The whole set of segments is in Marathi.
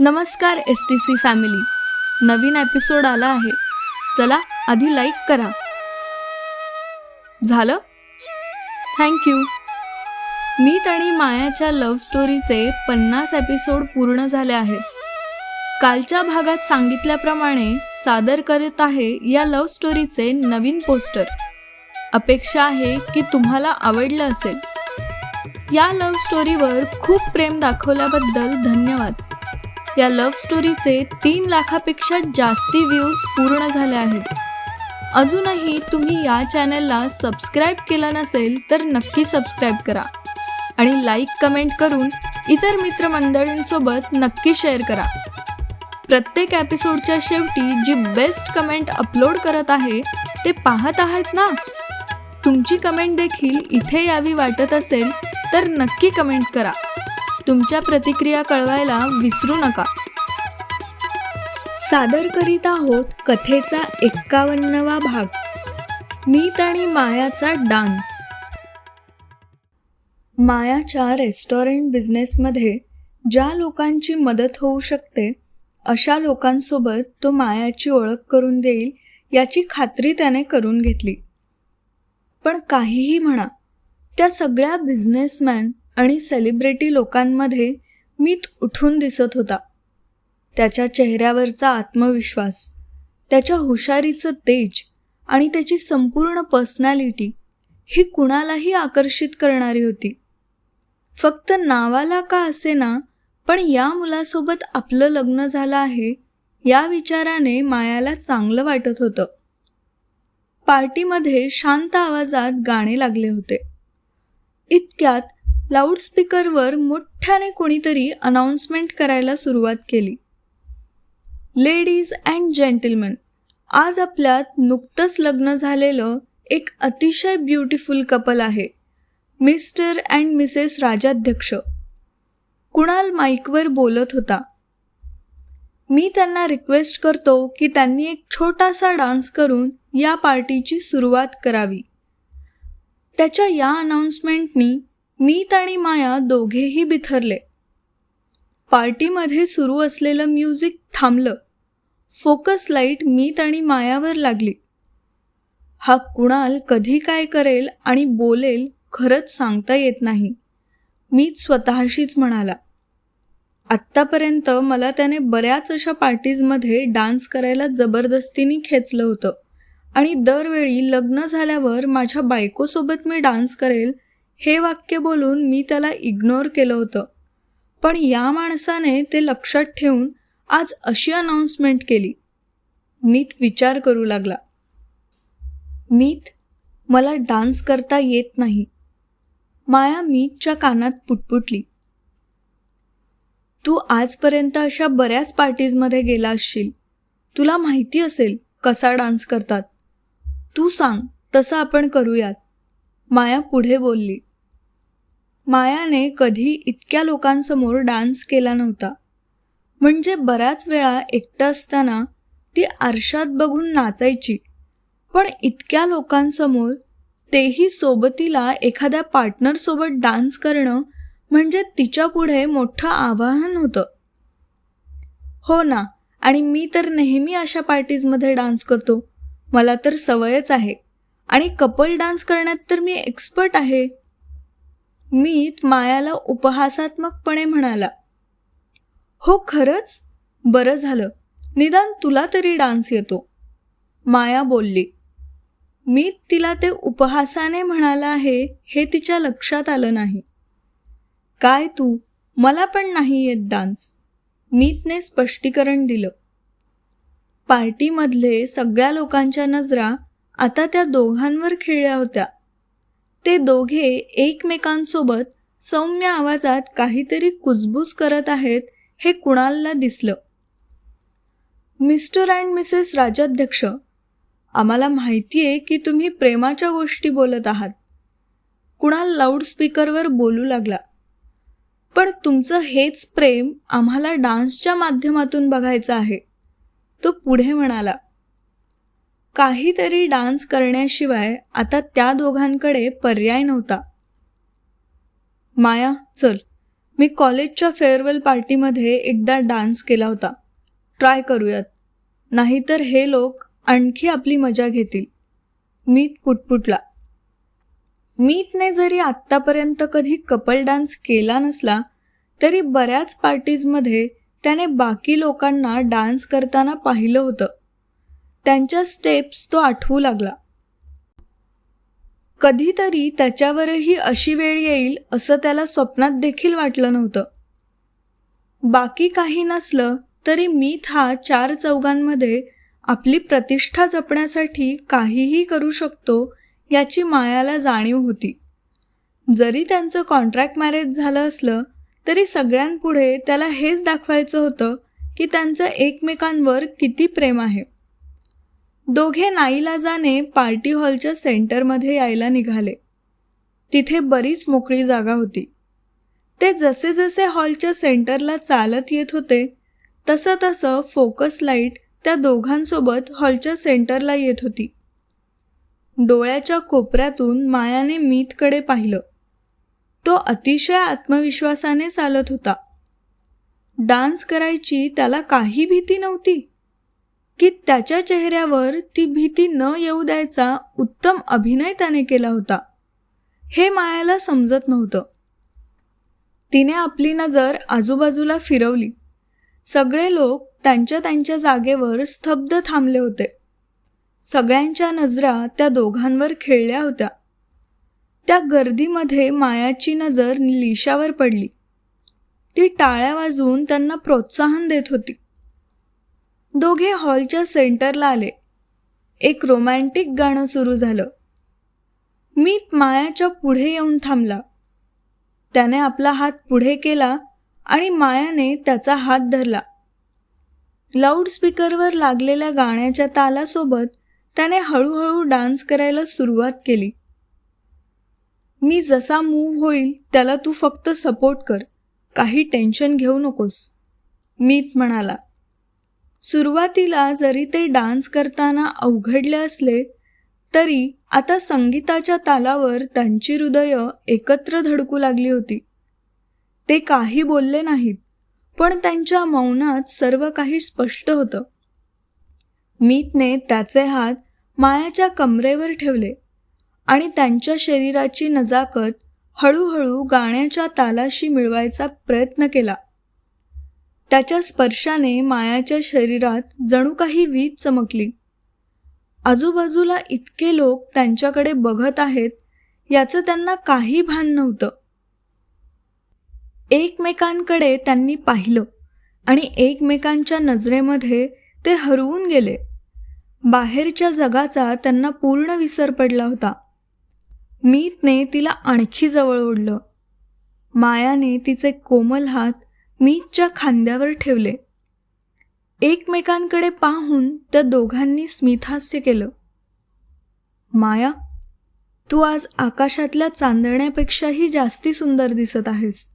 नमस्कार एस टी सी फॅमिली नवीन एपिसोड आला आहे. चला आधी लाईक करा. झालं? थँक्यू मीत आणि मायाच्या लव्ह स्टोरीचे पन्नास एपिसोड पूर्ण झाले आहेत. कालच्या भागात सांगितल्याप्रमाणे सादर करत आहे या लव्ह स्टोरीचे नवीन पोस्टर अपेक्षा आहे की तुम्हाला आवडलं असेल. या लव्ह स्टोरीवर खूप प्रेम दाखवल्याबद्दल धन्यवाद. या लव्ह स्टोरीचे तीन लाखापेक्षा जास्ती व्ह्यूज पूर्ण झाले आहेत. अजूनही तुम्ही या चॅनलला सबस्क्राईब केलं नसेल तर नक्की सबस्क्राईब करा. आणि लाईक कमेंट करून इतर मित्रमंडळींसोबत नक्की शेअर करा. प्रत्येक एपिसोडच्या शेवटी जी बेस्ट कमेंट अपलोड करत आहे ते पाहत आहात ना? तुमची कमेंट देखील इथे यावी वाटत असेल तर नक्की कमेंट करा. तुमच्या प्रतिक्रिया कळवायला विसरू नका. सादर करीत आहोत कथेचा एक्कावन्नवा भाग. मीत आणि मायाचा डान्स. मायाच्या रेस्टॉरंट बिझनेसमध्ये ज्या लोकांची मदत होऊ शकते अशा लोकांसोबत तो मायाची ओळख करून देईल याची खात्री त्याने करून घेतली. पण काहीही म्हणा त्या सगळ्या बिझनेसमॅन आणि सेलिब्रिटी लोकांमध्ये मीत उठून दिसत होता. त्याच्या चेहऱ्यावरचा आत्मविश्वास त्याच्या हुशारीचं तेज आणि त्याची संपूर्ण पर्सनॅलिटी ही कुणालाही आकर्षित करणारी होती. फक्त नावाला का असेना पण या मुलासोबत आपलं लग्न झालं आहे या विचाराने मायाला चांगलं वाटत होतं. पार्टीमध्ये शांत आवाजात गाणे लागले होते. इतक्यात लाऊडस्पीकरवर मोठ्याने कोणीतरी अनाऊन्समेंट करायला सुरुवात केली. लेडीज अँड जेंटलमन आज आपल्यात नुकतंच लग्न झालेलं एक अतिशय ब्युटिफुल कपल आहे. Mister and missus Rajadhyaksha. Kunal माईकवर बोलत होता. मी त्यांना रिक्वेस्ट करतो की त्यांनी एक छोटासा डान्स करून या पार्टीची सुरुवात करावी. त्याच्या या अनाऊन्समेंटनी मीत आणि माया दोघेही बिथरले. पार्टीमध्ये सुरू असलेलं म्युझिक थांबलं. फोकस लाइट मीत आणि मायावर लागली. हा कुणाल कधी काय करेल आणि बोलेल खरंच सांगता येत नाही. मीत स्वतःशीच म्हणाला आत्तापर्यंत मला त्याने बऱ्याच अशा पार्टीजमध्ये डान्स करायला जबरदस्तीने खेचलं होतं आणि दरवेळी लग्न झाल्यावर माझ्या बायकोसोबत मी डान्स करेल हे वाक्य बोलून मी त्याला इग्नोर केलं होतं. पण या माणसाने ते लक्षात ठेवून आज अशी अनाऊन्समेंट केली. मीत विचार करू लागला. मीत मला डान्स करता येत नाही. माया मीतच्या कानात पुटपुटली. तू आजपर्यंत अशा बऱ्याच पार्टीजमध्ये गेला असशील. तुला माहिती असेल कसा डान्स करतात. तू सांग तसं आपण करूयात. माया पुढे बोलली. मायाने कधी इतक्या लोकांसमोर डान्स केला नव्हता. म्हणजे बऱ्याच वेळा एकटं असताना ती आरशात बघून नाचायची. पण इतक्या लोकांसमोर तेही सोबतीला एखाद्या पार्टनरसोबत डान्स करणं म्हणजे तिच्यापुढे मोठं आवाहन होतं. हो ना आणि मी तर नेहमी अशा पार्टीजमध्ये डान्स करतो. मला तर सवयच आहे. आणि कपल डान्स करण्यात तर मी एक्सपर्ट आहे. मीत मायाला उपहासात्मकपणे म्हणाला हो खरंच? बरं झालं. निदान तुला तरी डान्स येतो. माया बोलली मी तिला ते उपहासाने म्हणाला आहे हे तिच्या लक्षात आलं नाही. काय तू? मला पण नाही येत डान्स. मीतने स्पष्टीकरण दिलं. पार्टीमधले सगळ्या लोकांच्या नजरा आता त्या दोघांवर खेळल्या होत्या. ते दोघे एकमेकांसोबत सौम्य आवाजात काहीतरी कुजबूज करत आहेत हे कुणालला दिसलं. मिस्टर अँड मिसेस राजाध्यक्ष आम्हाला माहिती आहे की तुम्ही प्रेमाच्या गोष्टी बोलत आहात. कुणाल लाऊडस्पीकरवर बोलू लागला. पण तुमचं हेच प्रेम आम्हाला डान्सच्या माध्यमातून बघायचं आहे तो पुढे म्हणाला. काहीतरी डान्स करण्याशिवाय आता त्या दोघांकडे पर्याय नव्हता. माया चल. मी कॉलेजच्या फेअरवेल पार्टीमध्ये एकदा डान्स केला होता. ट्राय करूयात. नाहीतर हे लोक आणखी आपली मजा घेतील. मीत पुटपुटला. मीतने जरी आत्तापर्यंत कधी कपल डान्स केला नसला तरी बऱ्याच पार्टीजमध्ये त्याने बाकी लोकांना डान्स करताना पाहिलं होतं. त्यांच्या स्टेप्स तो आठवू लागला. कधीतरी त्याच्यावरही अशी वेळ येईल असं त्याला स्वप्नात देखील वाटलं नव्हतं. बाकी काही नसलं तरी मीत हा चार चौघांमध्ये आपली प्रतिष्ठा जपण्यासाठी काहीही करू शकतो याची मायाला जाणीव होती. जरी त्यांचं कॉन्ट्रॅक्ट मॅरेज झालं असलं तरी सगळ्यांपुढे त्याला हेच दाखवायचं होतं की त्यांचं एकमेकांवर किती प्रेम आहे. दोघे नाईलाजाने पार्टी हॉलच्या सेंटरमध्ये यायला निघाले. तिथे बरीच मोकळी जागा होती. ते जसे जसे हॉलच्या सेंटरला चालत येत होते तसं तसं फोकस लाइट त्या दोघांसोबत हॉलच्या सेंटरला येत होती. डोळ्याच्या कोपऱ्यातून मायाने मीतकडे पाहिलं. तो अतिशय आत्मविश्वासाने चालत होता. डान्स करायची त्याला काही भीती नव्हती. की त्याच्या चेहऱ्यावर ती भीती न येऊ द्यायचा उत्तम अभिनय त्याने केला होता. हे मायाला समजत नव्हतं. तिने आपली नजर आजूबाजूला फिरवली. सगळे लोक त्यांच्या त्यांच्या जागेवर स्तब्ध थांबले होते. सगळ्यांच्या नजरा त्या दोघांवर खेळल्या होत्या. त्या गर्दीमध्ये मायाची नजर लिशावर पडली. ती टाळ्या वाजवून त्यांना प्रोत्साहन देत होती. दोघे हॉलच्या सेंटरला आले. एक रोमॅन्टिक गाणं सुरू झालं. मी मायाच्या पुढे येऊन थांबला. त्याने आपला हात पुढे केला आणि मायाने त्याचा हात धरला. लाऊडस्पीकरवर लागलेल्या गाण्याच्या तालासोबत त्याने हळूहळू डान्स करायला सुरुवात केली. मी जसा मूव्ह होईल त्याला तू फक्त सपोर्ट कर. काही टेन्शन घेऊ नकोस. मीत म्हणाला. सुरुवातीला जरी ते डान्स करताना अवघडले असले तरी आता संगीताच्या तालावर त्यांची हृदय एकत्र धडकू लागली होती. ते काही बोलले नाहीत पण त्यांच्या मौनात सर्व काही स्पष्ट होतं. मीतने त्याचे हात मायाच्या कमरेवर ठेवले आणि त्यांच्या शरीराची नजाकत हळूहळू गाण्याच्या तालाशी मिळवायचा प्रयत्न केला. त्याच्या स्पर्शाने मायाच्या शरीरात जणू काही वीज चमकली. आजूबाजूला इतके लोक त्यांच्याकडे बघत आहेत याचं त्यांना काही भान नव्हतं. एकमेकांकडे त्यांनी पाहिलं आणि एकमेकांच्या नजरेमध्ये ते हरवून गेले. बाहेरच्या जगाचा त्यांना पूर्ण विसर पडला होता. मीतने तिला आणखी जवळ ओढलं. मायाने तिचे कोमल हात मीतच्या खांद्यावर ठेवले. एकमेकांकडे पाहून त्या दोघांनी स्मितहास्य केलं. माया तू आज आकाशातल्या चांदण्यापेक्षाही जास्ती सुंदर दिसत आहेस.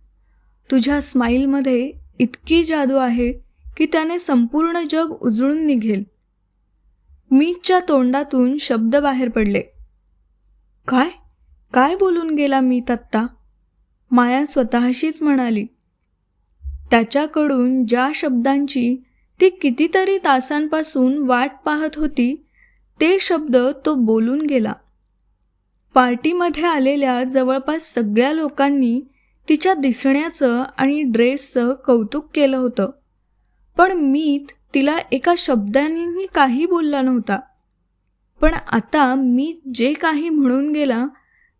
तुझ्या स्माईलमध्ये इतकी जादू आहे की त्याने संपूर्ण जग उजळून निघेल. मीतच्या तोंडातून शब्द बाहेर पडले. काय? काय बोलून गेला मी तत्ता? माया स्वतःशीच म्हणाली. त्याच्याकडून ज्या शब्दांची ती कितीतरी तासांपासून वाट पाहत होती ते शब्द तो बोलून गेला. पार्टीमध्ये आलेल्या जवळपास सगळ्या लोकांनी तिच्या दिसण्याचं आणि ड्रेसचं कौतुक केलं होतं. पण मीत तिला एका शब्दानेही काही बोलला नव्हता. पण आता मी जे काही म्हणून गेला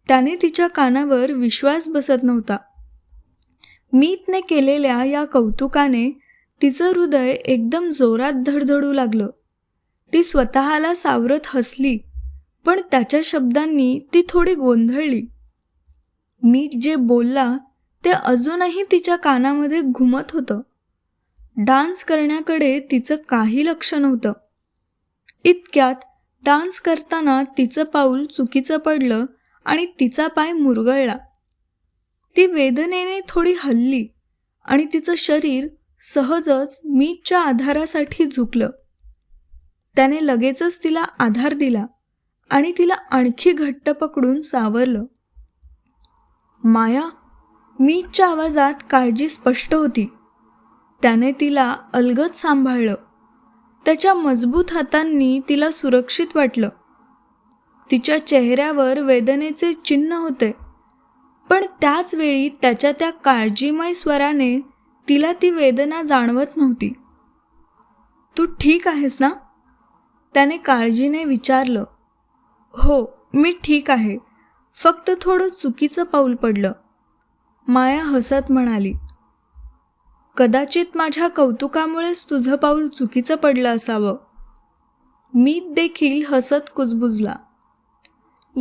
त्याने तिच्या कानावर विश्वास बसत नव्हता. मीतने केलेल्या या कौतुकाने तिचं हृदय एकदम जोरात धडधडू लागलं. ती स्वतःला सावरत हसली पण त्याच्या शब्दांनी ती थोडी गोंधळली. मी जे बोलला ते अजूनही तिच्या कानामध्ये घुमत होतं. डान्स करण्याकडे तिचं काही लक्ष नव्हतं. इतक्यात डान्स करताना तिचं पाऊल चुकीचं पडलं आणि तिचा पाय मुरगळला. ती वेदनेने थोडी हल्ली आणि तिचं शरीर सहजच मीटच्या आधारासाठी झुकलं. त्याने लगेचच तिला आधार दिला आणि तिला आणखी घट्ट पकडून सावरलं. माया मीच्या आवाजात काळजी स्पष्ट होती. त्याने तिला अलगद सांभाळलं. त्याच्या मजबूत हातांनी तिला सुरक्षित वाटलं. तिच्या चेहऱ्यावर वेदनेचे चिन्ह होते. पण त्याच वेळी त्याच्या त्या काळजीमय स्वराने तिला ती वेदना जाणवत नव्हती. तू ठीक आहेस ना? त्याने काळजीने विचारलं. हो मी ठीक आहे. फक्त थोडं चुकीचं पाऊल पडलं. माया हसत म्हणाली. कदाचित माझ्या कौतुकामुळेच तुझं पाऊल चुकीचं पडलं असावं. मी देखील हसत कुजबुजला.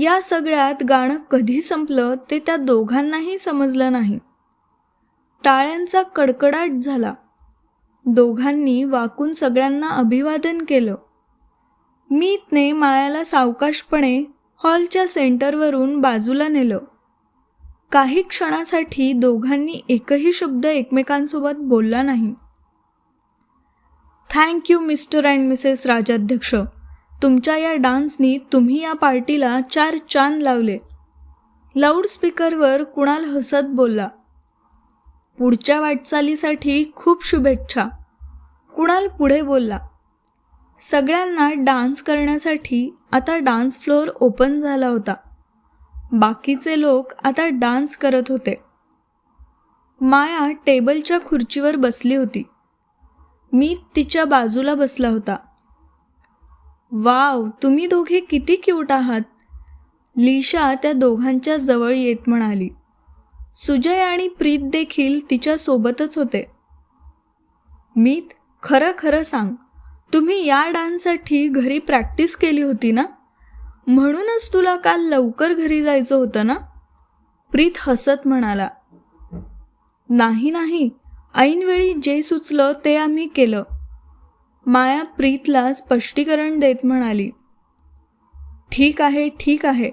या सगळ्यात गाणं कधी संपलं ते त्या दोघांनाही समजलं नाही. टाळ्यांचा कडकडाट झाला. दोघांनी वाकून सगळ्यांना अभिवादन केलं. मीतने मायाला सावकाशपणे हॉलच्या सेंटरवरून बाजूला नेलं. काही क्षणासाठी दोघांनी एकही शब्द एकमेकांसोबत बोलला नाही. Thank you mister and missus Rajadhyaksha. तुमच्या या डान्सनी तुम्ही या पार्टीला चार चांद लावले. लाऊडस्पीकरवर कुणाल हसत बोलला. पुढच्या वाटचालीसाठी खूप शुभेच्छा. कुणाल पुढे बोलला. सगळ्यांना डान्स करण्यासाठी आता डान्स फ्लोअर ओपन झाला होता. बाकीचे लोक आता डान्स करत होते. माया टेबलच्या खुर्चीवर बसली होती. मी तिच्या बाजूला बसला होता. वाव तुम्ही दोघे किती क्यूट आहात. लिशा त्या दोघांच्या जवळ येत म्हणाली. सुजय आणि प्रीत देखील तिच्या सोबतच होते. मीत खरं खरं सांग तुम्ही या डान्ससाठी घरी प्रॅक्टिस केली होती ना? म्हणूनच तुला काल लवकर घरी जायचं होतं ना? प्रीत हसत म्हणाला. नाही नाही ऐनवेळी जे सुचलं ते आम्ही केलं. माया प्रीतला स्पष्टीकरण देत म्हणाली ठीक आहे ठीक आहे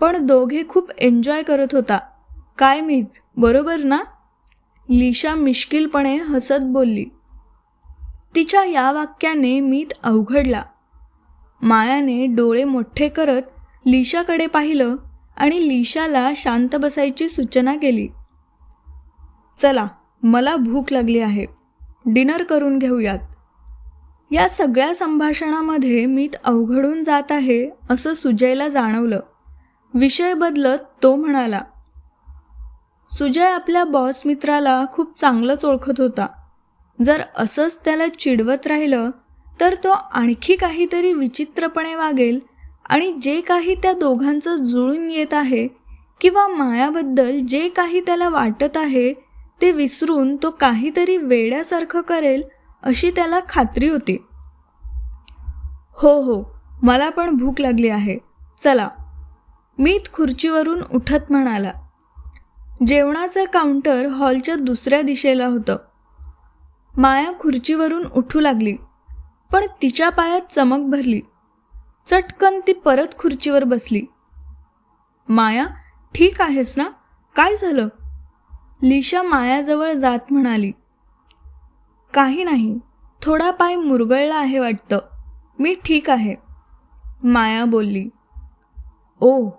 पण दोघे खूप एन्जॉय करत होता. काय मीच बरोबर ना? लिशा मिश्किलपणे हसत बोलली. तिच्या या वाक्याने मीत अवघडला. मायाने डोळे मोठे करत लिशाकडे पाहिलं आणि लिशाला शांत बसायची सूचना केली. चला मला भूक लागली आहे. डिनर करून घेऊयात. या सगळ्या संभाषणामध्ये मीत अवघडून जात आहे असं सुजयला जाणवलं. विषय बदलत तो म्हणाला सुजय आपल्या बॉस मित्राला खूप चांगलंच ओळखत होता. जर असंच त्याला चिडवत राहिलं तर तो आणखी काहीतरी विचित्रपणे वागेल आणि जे काही त्या दोघांचं जुळून येत आहे किंवा मायाबद्दल जे काही त्याला वाटत आहे ते विसरून तो काहीतरी वेड्यासारखं करेल अशी त्याला खात्री होती. हो हो मला पण भूक लागली आहे. चला. मीत खुर्चीवरून उठत म्हणाला. जेवणाचं काउंटर हॉलच्या दुसऱ्या दिशेला होतं. माया खुर्चीवरून उठू लागली पण तिच्या पायात चमक भरली. चटकन ती परत खुर्चीवर बसली. माया ठीक आहेस ना? काय झालं? लिशा मायाजवळ जात म्हणाली. काही नाही. थोडा पाय मुरगळला आहे वाटतं. मी ठीक आहे. माया बोलली ओ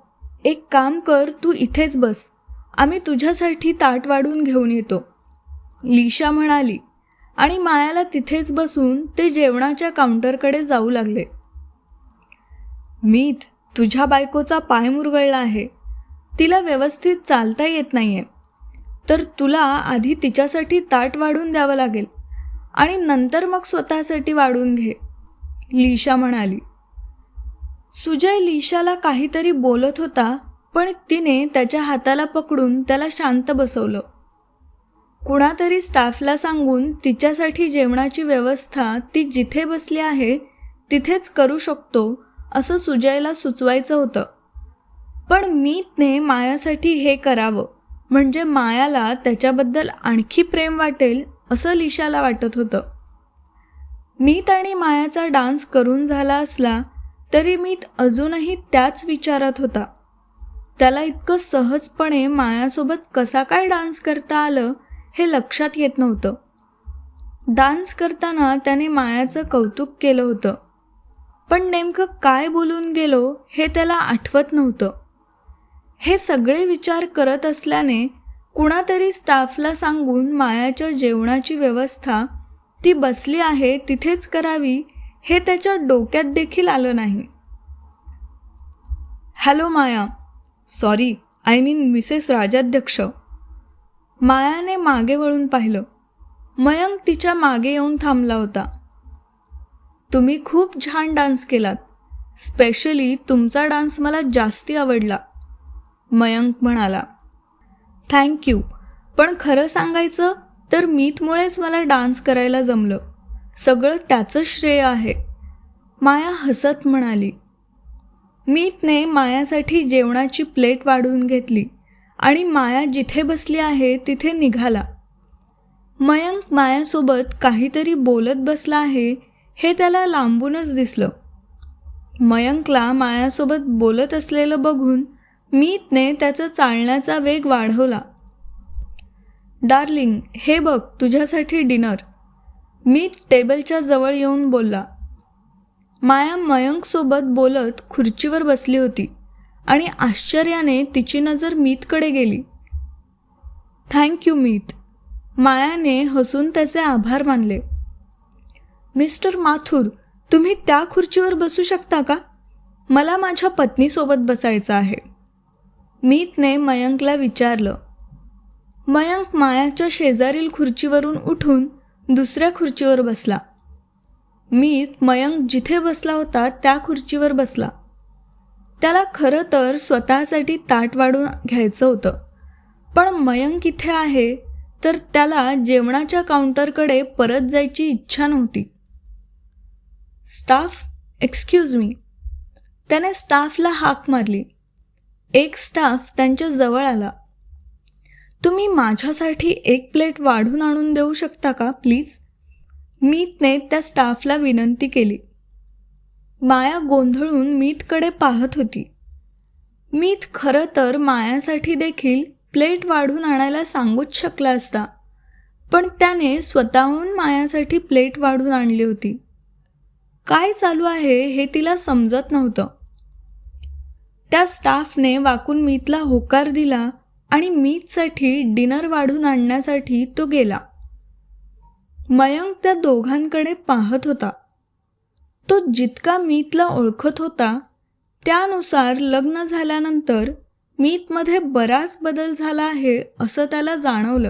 एक काम कर तू इथेच बस. आम्ही तुझ्यासाठी ताट वाढून घेऊन येतो. लिशा म्हणाली आणि मायाला तिथेच बसून ते जेवणाच्या काउंटरकडे जाऊ लागले. मीत तुझ्या बायकोचा पाय मुरगळला आहे. तिला व्यवस्थित चालता येत नाही आहे तर तुला आधी तिच्यासाठी ताट वाढून द्यावं लागेल. आणि नंतर मग स्वतःसाठी वाढून घे. लिशा म्हणाली. सुजय लिशाला काहीतरी बोलत होता पण तिने त्याच्या हाताला पकडून त्याला शांत बसवलं. कुणातरी स्टाफला सांगून तिच्यासाठी जेवणाची व्यवस्था ती जिथे बसली आहे तिथेच करू शकतो असं सुजयला सुचवायचं होतं. पण मीतने मायासाठी हे करावं म्हणजे मायाला त्याच्याबद्दल आणखी प्रेम वाटेल असं लिशाला वाटत होतं. मीत आणि मायाचा डान्स करून झाला असला तरी मीत अजूनही त्याच विचारात होता. त्याला इतकं सहजपणे मायासोबत कसा काय डान्स करता आलं हे लक्षात येत नव्हतं. डान्स करताना त्याने मायाचं कौतुक केलं होतं. पण नेमकं काय बोलून गेलो हे त्याला आठवत नव्हतं. हे सगळे विचार करत असल्याने कुणातरी स्टाफला सांगून मायाच्या जेवणाची व्यवस्था ती बसली आहे तिथेच करावी हे त्याच्या डोक्यात देखील आलं नाही. Hello Maya. Sorry I mean missus Rajadhyaksha. मायाने मागे वळून पाहिलं. मयंक तिच्यामागे येऊन थांबला होता. तुम्ही खूप छान डान्स केलात. स्पेशली तुमचा डान्स मला जास्ती आवडला. मयंक म्हणाला. थँक्यू पण खरं सांगायचं तर मीतमुळेच मला डान्स करायला जमलं. सगळं त्याचं श्रेय आहे. माया हसत म्हणाली. मीतने मायासाठी जेवणाची प्लेट वाढवून घेतली आणि माया जिथे बसली आहे तिथे निघाला. मयंक मायासोबत काहीतरी बोलत बसला आहे हे त्याला लांबूनच दिसलं. मयंकला मायासोबत बोलत असलेलं बघून मीतने त्याचा चालण्याचा वेग वाढवला. डार्लिंग हे बघ तुझ्यासाठी डिनर. मीत टेबलच्या जवळ येऊन बोलला. माया मयंकसोबत बोलत खुर्चीवर बसली होती आणि आश्चर्याने तिची नजर मीतकडे गेली. Thank you Meet. मायाने हसून त्याचे आभार मानले. मिस्टर माथुर तुम्ही त्या खुर्चीवर बसू शकता का? मला माझ्या पत्नीसोबत बसायचं आहे. मीतने मयंकला विचारलं मयंक मायाच्या शेजारील खुर्चीवरून उठून दुसऱ्या खुर्चीवर बसला. मीत मयंक जिथे बसला होता त्या खुर्चीवर बसला. त्याला खरं तर स्वतःसाठी ताट वाढून घ्यायचं होतं. पण मयंक इथे आहे तर त्याला जेवणाच्या काउंटरकडे परत जायची इच्छा नव्हती. Staff excuse me. त्याने स्टाफला हाक मारली. एक स्टाफ त्यांच्या जवळ आला. तुम्ही माझ्यासाठी एक प्लेट वाढून आणून देऊ शकता का प्लीज मीतने त्या स्टाफला विनंती केली. माया गोंधळून मीतकडे पाहत होती. मीत खरं तर मायासाठी देखील प्लेट वाढून आणायला सांगूच शकला असता पण त्याने स्वतःहून मायासाठी प्लेट वाढून आणली होती. काय चालू आहे हे तिला समजत नव्हतं. त्या स्टाफने वाकून मीतला होकार दिला आणि मीतसाठी डिनर वाढून आणण्यासाठी तो गेला. मयंक त्या दोघांकडे पाहत होता. तो जितका मीतला ओळखत होता त्यानुसार लग्न झाल्यानंतर मीतमध्ये बराच बदल झाला आहे असं त्याला जाणवलं.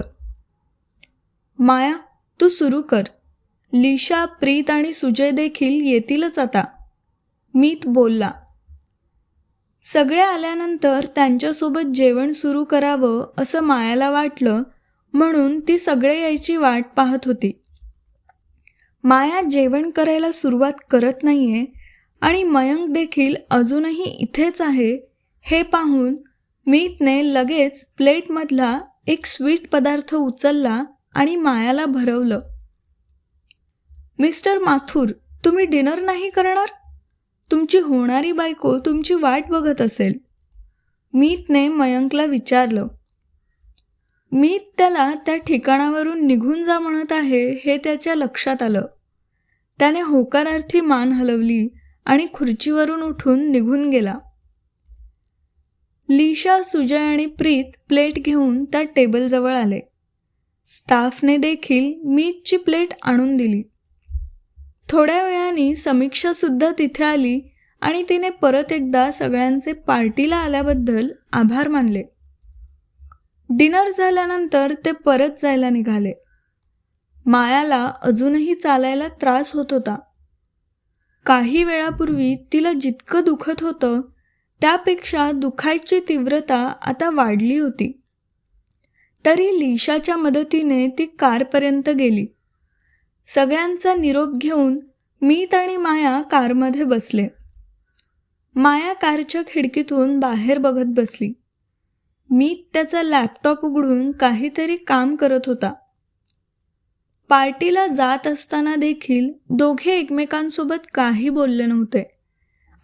माया तू सुरू कर. लिशा प्रीत आणि सुजय देखील येतीलच आता. मीत बोलला. सगळे आल्यानंतर त्यांच्यासोबत जेवण सुरू करावं असं मायाला वाटलं म्हणून ती सगळे यायची वाट पाहत होती. माया जेवण करायला सुरुवात करत नाहीये आणि मयंक देखील अजूनही इथेच आहे हे पाहून मीतने लगेच प्लेटमधला एक स्वीट पदार्थ उचलला आणि मायाला भरवलं. मिस्टर माथुर तुम्ही डिनर नाही करणार? तुमची होणारी बायको तुमची वाट बघत असेल. मीतने मयंकला विचारलं मीत त्याला त्या ठिकाणावरून निघून जा म्हणत आहे हे त्याच्या लक्षात आलं. त्याने होकारार्थी मान हलवली आणि खुर्चीवरून उठून निघून गेला. लिशा सुजय आणि प्रीत प्लेट घेऊन त्या टेबलजवळ आले. स्टाफने देखील मीतची प्लेट आणून दिली. थोड्या वेळाने समीक्षासुद्धा तिथे आली आणि तिने परत एकदा सगळ्यांचे पार्टीला आल्याबद्दल आभार मानले. डिनर झाल्यानंतर ते परत जायला निघाले. मायाला अजूनही चालायला त्रास होत होता. काही वेळापूर्वी तिला जितकं दुखत होतं त्यापेक्षा दुखायची तीव्रता आता वाढली होती. तरी लिशाच्या मदतीने ती कारपर्यंत गेली. सगळ्यांचा निरोप घेऊन मीत आणि माया कारमध्ये बसले. माया कारच्या खिडकीतून बाहेर बघत बसली. मीत त्याचा लॅपटॉप उघडून काहीतरी काम करत होता. पार्टीला जात असताना देखील दोघे एकमेकांसोबत काही बोलले नव्हते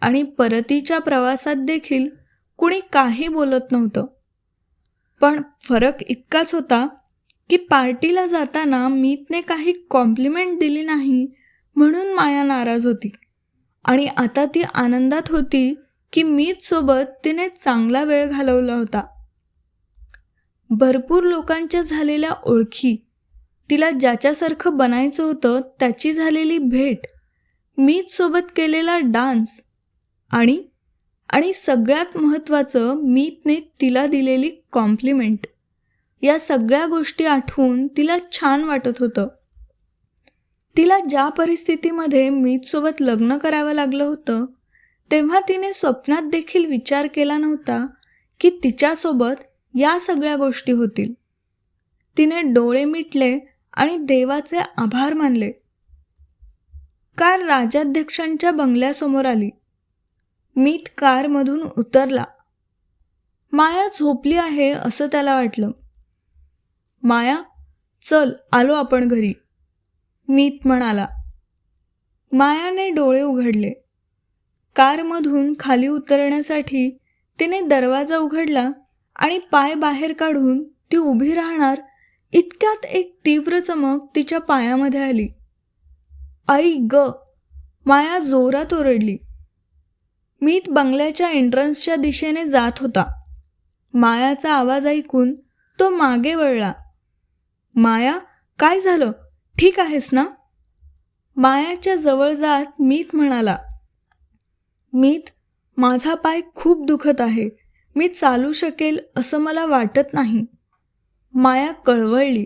आणि परतीच्या प्रवासात देखील कुणी काही बोलत नव्हतं. पण फरक इतकाच होता की पार्टीला जाताना मीतने काही कॉम्प्लिमेंट दिली नाही म्हणून माया नाराज होती. आणि आता ती आनंदात होती की मीतसोबत तिने चांगला वेळ घालवला होता. भरपूर लोकांच्या झालेल्या ओळखी तिला ज्याच्यासारखं बनायचं होतं त्याची झालेली भेट मीतसोबत केलेला डान्स आणि आणि सगळ्यात महत्त्वाचं मीतने तिला दिलेली कॉम्प्लिमेंट. या सगळ्या गोष्टी आठवून तिला छान वाटत होतं. तिला ज्या परिस्थितीमध्ये मीतसोबत लग्न करावं लागलं होतं तेव्हा तिने स्वप्नात देखील विचार केला नव्हता की तिच्यासोबत या सगळ्या गोष्टी होतील. तिने डोळे मिटले आणि देवाचे आभार मानले. कार राजाध्यक्षांच्या बंगल्यासमोर आली. मीत कारमधून उतरला. माया झोपली आहे असं त्याला वाटलं. माया चल आलो आपण घरी. मीत म्हणाला. मायाने डोळे उघडले. कारमधून खाली उतरण्यासाठी तिने दरवाजा उघडला आणि पाय बाहेर काढून ती उभी राहणार इतक्यात एक तीव्र चमक तिच्या पायामध्ये आली. आई ग माया जोरात ओरडली. मीत बंगल्याच्या एंट्रन्सच्या दिशेने जात होता. मायाचा आवाज ऐकून तो मागे वळला. माया काय झालं? ठीक आहेस ना? मायाच्या जवळ जात मीत म्हणाला मीत माझा पाय खूप दुखत आहे. मी चालू शकेल असं मला वाटत नाही. माया कळवळली